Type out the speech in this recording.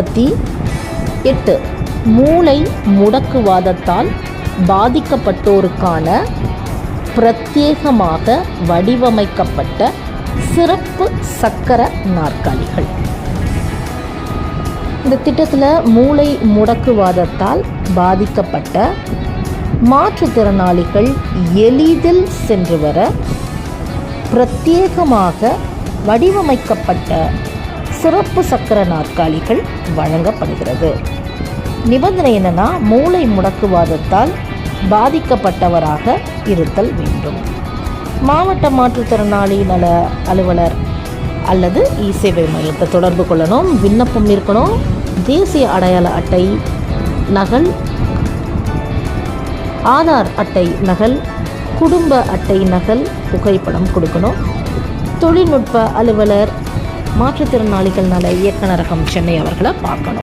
நாற்பத்தி எட்டு. மூளை முடக்குவாதத்தால் பாதிக்கப்பட்டோருக்கான பிரத்யேகமாக வடிவமைக்கப்பட்ட சிறப்பு சக்கர நாற்காலிகள். இந்த திட்டத்தில் மூளை முடக்குவாதத்தால் பாதிக்கப்பட்ட மாற்றுத்திறனாளிகள் எளிதில் சென்று வர பிரத்யேகமாக வடிவமைக்கப்பட்ட சிறப்பு சக்கர நாற்காலிகள் வழங்கப்படுகிறது. நிபந்தனை என்னன்னா மூளை முடக்குவாதத்தால் பாதிக்கப்பட்டவராக இருத்தல் வேண்டும். மாவட்ட மாற்றுத்திறனாளி நல அலுவலர் அல்லது இ சேவை மையத்தை தொடர்பு கொள்ளணும் விண்ணப்பம் இருக்கணும் தேசிய அடையாள அட்டை நகல் ஆதார் அட்டை நகல் குடும்ப அட்டை நகல் புகைப்படம் கொடுக்கணும். தொழில்நுட்ப அலுவலர் மாற்றுத்திறனாளிகள் நல இயக்குநரகம் சென்னை அவர்களை பார்க்கணும்.